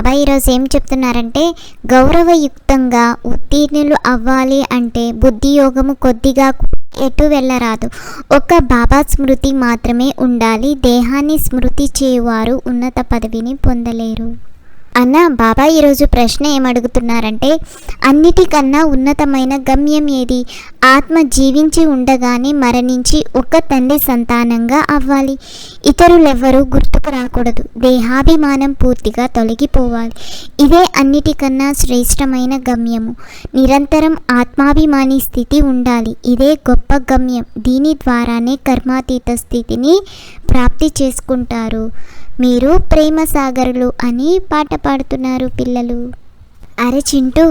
బాబా ఈరోజు ఏం చెప్తున్నారంటే గౌరవయుక్తంగా ఉత్తీర్ణులు అవ్వాలి అంటే బుద్ధి యోగము కొద్దిగా ఎటు వెళ్ళరాదు. ఒక బాబా స్మృతి మాత్రమే ఉండాలి. దేహాన్ని స్మృతి చేయువారు ఉన్నత పదవిని పొందలేరు. అన్న బాబా ఈరోజు ప్రశ్న ఏమడుగుతున్నారంటే అన్నిటికన్నా ఉన్నతమైన గమ్యం ఏది? ఆత్మ జీవించి ఉండగానే మరణించి ఒక తండ్రి సంతానంగా అవ్వాలి. ఇతరులెవ్వరూ గుర్తుకు రాకూడదు. దేహాభిమానం పూర్తిగా తొలగిపోవాలి. ఇదే అన్నిటికన్నా శ్రేష్టమైన గమ్యము. నిరంతరం ఆత్మాభిమాని స్థితి ఉండాలి. ఇదే గొప్ప గమ్యం. దీని ద్వారానే కర్మాతీత స్థితిని ప్రాప్తి చేసుకుంటారు. మీరు ప్రేమ సాగరులు అని పాట పాడుతున్నారు పిల్లలు. అరే చింటూ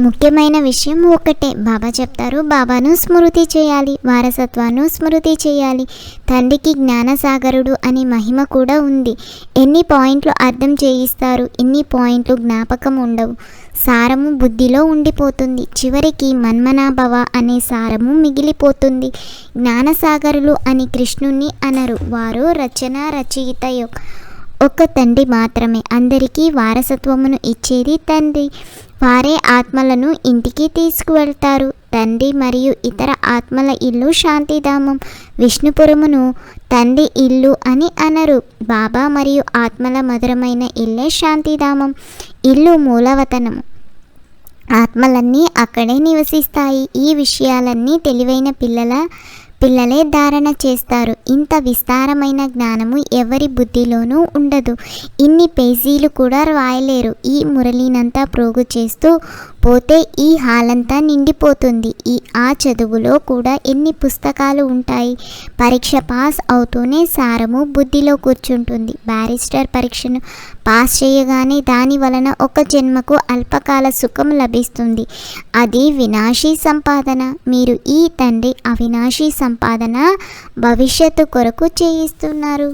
ముఖ్యమైన విషయం ఒకటే. బాబా చెప్తారు బాబాను స్మృతి చేయాలి వారసత్వాన్ని స్మృతి చేయాలి. తండ్రికి జ్ఞానసాగరుడు అనే మహిమ కూడా ఉంది. ఎన్ని పాయింట్లు అర్థం చేయిస్తారు ఎన్ని పాయింట్లు జ్ఞాపకం ఉండవు. సారము బుద్ధిలో ఉండిపోతుంది. చివరికి మన్మనాభవ అనే సారము మిగిలిపోతుంది. జ్ఞానసాగరులు అని కృష్ణుణ్ణి అనరు. వారు రచన రచయిత యొక్క ఒక్క తండ్రి మాత్రమే. అందరికీ వారసత్వమును ఇచ్చేది తండ్రి. వారే ఆత్మలను ఇంటికి తీసుకువెళ్తారు. తండ్రి మరియు ఇతర ఆత్మల ఇల్లు శాంతిధామం. విష్ణుపురమును తండ్రి ఇల్లు అని అనరు. బాబా మరియు ఆత్మల మధురమైన ఇల్లే శాంతిధామం. ఇల్లు మూలవతనము ఆత్మలన్నీ అక్కడే నివసిస్తాయి. ఈ విషయాలన్నీ తెలివైన పిల్లల పిల్లలే ధారణ చేస్తారు. ఇంత విస్తారమైన జ్ఞానము ఎవరి బుద్ధిలోనూ ఉండదు. ఇన్ని పేజీలు కూడా రాయలేరు. ఈ మురళినంతా ప్రోగు చేస్తూ పోతే ఈ హాలంతా నిండిపోతుంది. ఈ ఆ చదువులో కూడా ఎన్ని పుస్తకాలు ఉంటాయి? పరీక్ష పాస్ అవుతూనే సారము బుద్ధిలో కూర్చుంటుంది. బ్యారిస్టర్ పరీక్షను పాస్ చేయగానే దాని వలన ఒక జన్మకు అల్పకాల సుఖం లభిస్తుంది. అది వినాశీ సంపాదన. మీరు ఈ తండ్రి అవినాశీ సంపాదన భవిష్యత్తు కొరకు చేయిస్తున్నారు.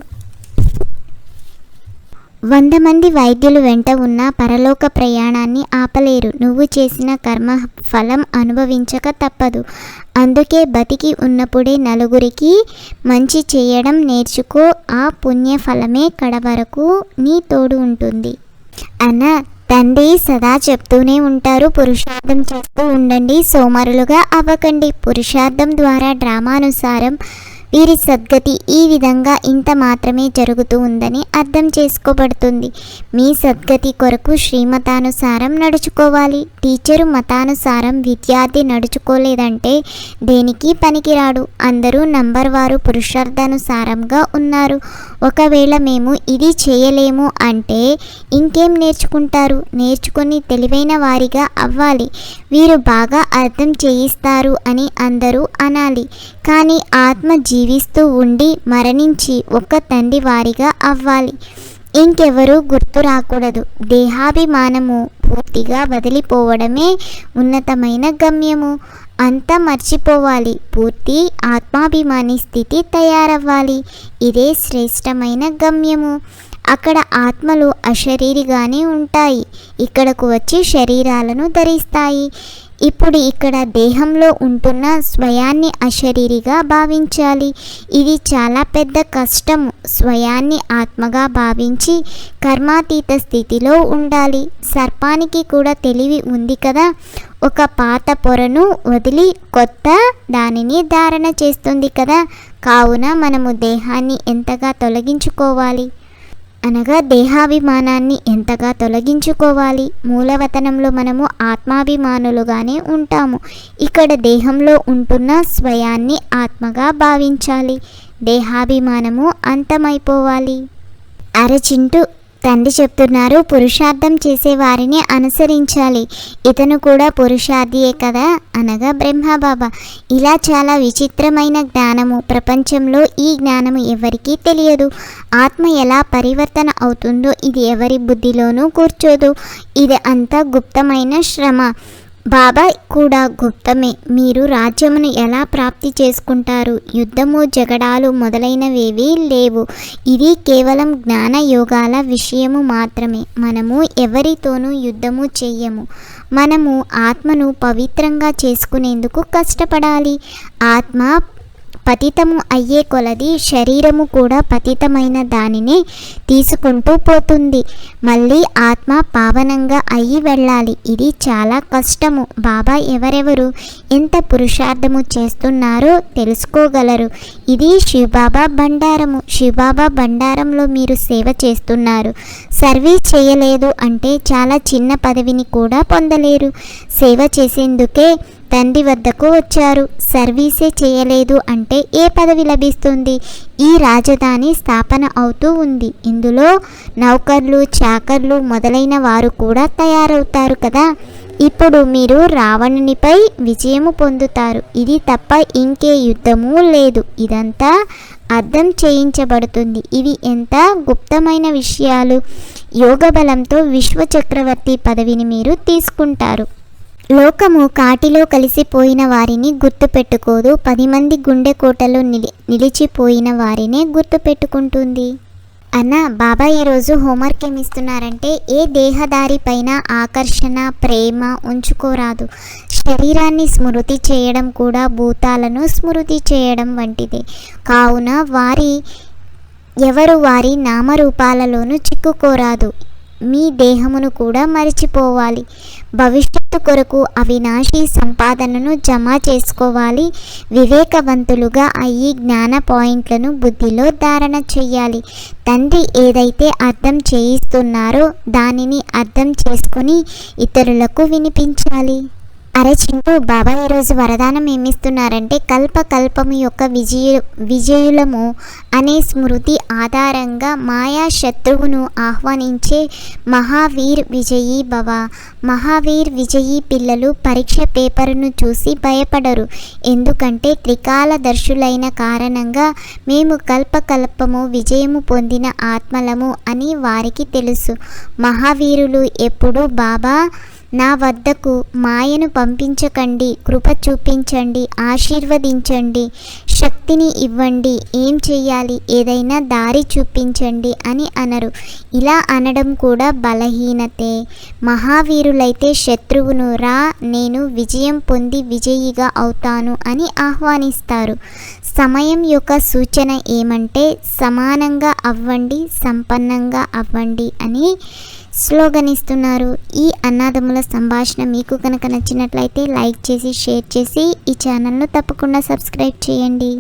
వంద మంది వైద్యులు వెంట ఉన్న పరలోక ప్రయాణాన్ని ఆపలేరు. నువ్వు చేసిన కర్మ ఫలం అనుభవించక తప్పదు. అందుకే బతికి ఉన్నప్పుడే నలుగురికి మంచి చేయడం నేర్చుకో. ఆ పుణ్య ఫలమే కడవరకు నీ తోడు ఉంటుంది. అన్న తండ్రి సదా చెప్తూనే ఉంటారు. పురుషార్థం చేస్తూ ఉండండి. సోమరులుగా అవ్వకండి. పురుషార్థం ద్వారా డ్రామానుసారం వీరి సద్గతి ఈ విధంగా ఇంత మాత్రమే జరుగుతూ ఉందని అర్థం చేసుకోబడుతుంది. మీ సద్గతి కొరకు శ్రీమతానుసారం నడుచుకోవాలి. టీచరు మతానుసారం విద్యార్థి నడుచుకోలేదంటే దేనికి పనికిరాడు? అందరూ నంబర్ వారు పురుషార్థానుసారంగా ఉన్నారు. ఒకవేళ మేము ఇది చేయలేము అంటే ఇంకేం నేర్చుకుంటారు? నేర్చుకొని తెలివైన వారిగా అవ్వాలి. వీరు బాగా అర్థం చేయిస్తారు అని అందరూ అనాలి. కానీ ఆత్మ జీవిస్తూ ఉండి మరణించి ఒక్క తండ్రి వారిగా అవ్వాలి. ఇంకెవరూ గుర్తు రాకూడదు. దేహాభిమానము పూర్తిగా వదిలిపోవడమే ఉన్నతమైన గమ్యము. అంతా మర్చిపోవాలి. పూర్తి ఆత్మాభిమాని స్థితి తయారవ్వాలి. ఇదే శ్రేష్టమైన గమ్యము. అక్కడ ఆత్మలు అశరీరిగానే ఉంటాయి. ఇక్కడకు వచ్చి శరీరాలను ధరిస్తాయి. ఇప్పుడు ఇక్కడ దేహంలో ఉంటున్న స్వయాన్ని అశరీరిగా భావించాలి. ఇది చాలా పెద్ద కష్టం స్వయాన్ని ఆత్మగా భావించి కర్మాతీత స్థితిలో ఉండాలి. సర్పానికి కూడా తెలివి ఉంది కదా. ఒక పాత పొరను వదిలి కొత్త దానిని ధారణ చేస్తుంది కదా. కావున మనము దేహాన్ని ఎంతగా తొలగించుకోవాలి? అనగా దేహాభిమానాన్ని ఎంతగా తొలగించుకోవాలి? మూలవతనంలో మనము ఆత్మాభిమానులుగానే ఉంటాము. ఇక్కడ దేహంలో ఉంటున్న స్వయాన్ని ఆత్మగా భావించాలి. దేహాభిమానము అంతమైపోవాలి. అరచింటూ తండ్రి చెప్తున్నారు పురుషార్థం చేసే వారిని అనుసరించాలి. ఇతను కూడా పురుషార్థియే కదా? అనగా బ్రహ్మబాబా ఇలా చాలా విచిత్రమైన జ్ఞానము. ప్రపంచంలో ఈ జ్ఞానము ఎవరికీ తెలియదు. ఆత్మ ఎలా పరివర్తన అవుతుందో ఇది ఎవరి బుద్ధిలోనూ కూర్చోదు. ఇది అంతా గుప్తమైన శ్రమ. బాబా కూడా గుప్తమే. మీరు రాజ్యమును ఎలా ప్రాప్తి చేసుకుంటారు? యుద్ధము జగడాలు మొదలైనవేవీ లేవు. ఇది కేవలం జ్ఞాన యోగాల విషయము మాత్రమే. మనము ఎవరితోనూ యుద్ధము చెయ్యము. మనము ఆత్మను పవిత్రంగా చేసుకునేందుకు కష్టపడాలి. ఆత్మ పతితము అయ్యే కొలది శరీరము కూడా పతితమైన దానిని తీసుకుంటూ పోతుంది. మళ్ళీ ఆత్మ పావనంగా అయ్యి వెళ్ళాలి. ఇది చాలా కష్టము. బాబా ఎవరెవరు? ఎంత పురుషార్థము చేస్తున్నారో తెలుసుకోగలరు. ఇది శివబాబా బండారము. శివబాబా బండారంలో మీరు సేవ చేస్తున్నారు. సర్వీస్ చేయలేదు అంటే చాలా చిన్న పదవిని కూడా పొందలేరు. సేవ చేసేందుకే తండ్రి వద్దకు వచ్చారు. సర్వీసే చేయలేదు అంటే ఏ పదవి లభిస్తుంది? ఈ రాజధాని స్థాపన అవుతూ ఉంది. ఇందులో నౌకర్లు చాకర్లు మొదలైన వారు కూడా తయారవుతారు కదా? ఇప్పుడు మీరు రావణునిపై విజయము పొందుతారు. ఇది తప్ప ఇంకే యుద్ధము లేదు. ఇదంతా అర్థం చేయించబడుతుంది. ఇవి ఎంత గుప్తమైన విషయాలు. యోగ బలంతో విశ్వ చక్రవర్తి పదవిని మీరు తీసుకుంటారు. లోకము కాటిలో కలిసిపోయిన వారిని గుర్తుపెట్టుకోదు. పది మంది గుండెకోటలో నిలి నిలిచిపోయిన వారినే గుర్తుపెట్టుకుంటుంది. అన్న బాబా ఈరోజు హోంవర్క్ ఏమి ఇస్తున్నారంటే ఏ దేహదారి పైన ఆకర్షణ ప్రేమ ఉంచుకోరాదు. శరీరాన్ని స్మృతి చేయడం కూడా భూతాలను స్మృతి చేయడం వంటిదే. కావున వారి ఎవరు వారి నామరూపాలలోనూ చిక్కుకోరాదు. మీ దేహమును కూడా మరిచిపోవాలి. భవిష్యత్తు కొరకు అవినాశి సంపాదనను జమ చేసుకోవాలి. వివేకవంతులుగా అయ్యి జ్ఞాన పాయింట్లను బుద్ధిలో ధారణ చెయ్యాలి. తండ్రి ఏదైతే అర్థం చేయిస్తున్నారో దానిని అర్థం చేసుకొని ఇతరులకు వినిపించాలి. అరే చింపు బాబా ఈరోజు వరదానం ఏమిస్తున్నారంటే కల్ప కల్పము యొక్క విజయ విజయులము అనే స్మృతి ఆధారంగా మాయా శత్రువును ఆహ్వానించే మహావీర్ విజయీ భవ. మహావీర్ విజయీ పిల్లలు పరీక్ష పేపర్ను చూసి భయపడరు. ఎందుకంటే త్రికాలదర్శులైన కారణంగా మేము కల్పకల్పము విజయము పొందిన ఆత్మలము అని వారికి తెలుసు. మహావీరులు ఎప్పుడు బాబా నా వద్దకు మాయను పంపించకండి కృప చూపించండి ఆశీర్వదించండి శక్తిని ఇవ్వండి ఏం చెయ్యాలి ఏదైనా దారి చూపించండి అని అనరు. ఇలా అనడం కూడా బలహీనతే. మహావీరులైతే శత్రువును రా నేను విజయం పొంది విజయిగా అవుతాను అని ఆహ్వానిస్తారు. సమయం యొక్క సూచన ఏమంటే సమానంగా అవ్వండి సంపన్నంగా అవ్వండి అని స్లోగన్ ఇస్తున్నారు ఈ అన్నాదముల సంభాషణ మీకు కనుక నచ్చినట్లయితే లైక్ చేసి షేర్ చేసి ఈ ఛానల్ను తప్పకుండా సబ్స్క్రైబ్ చేయండి.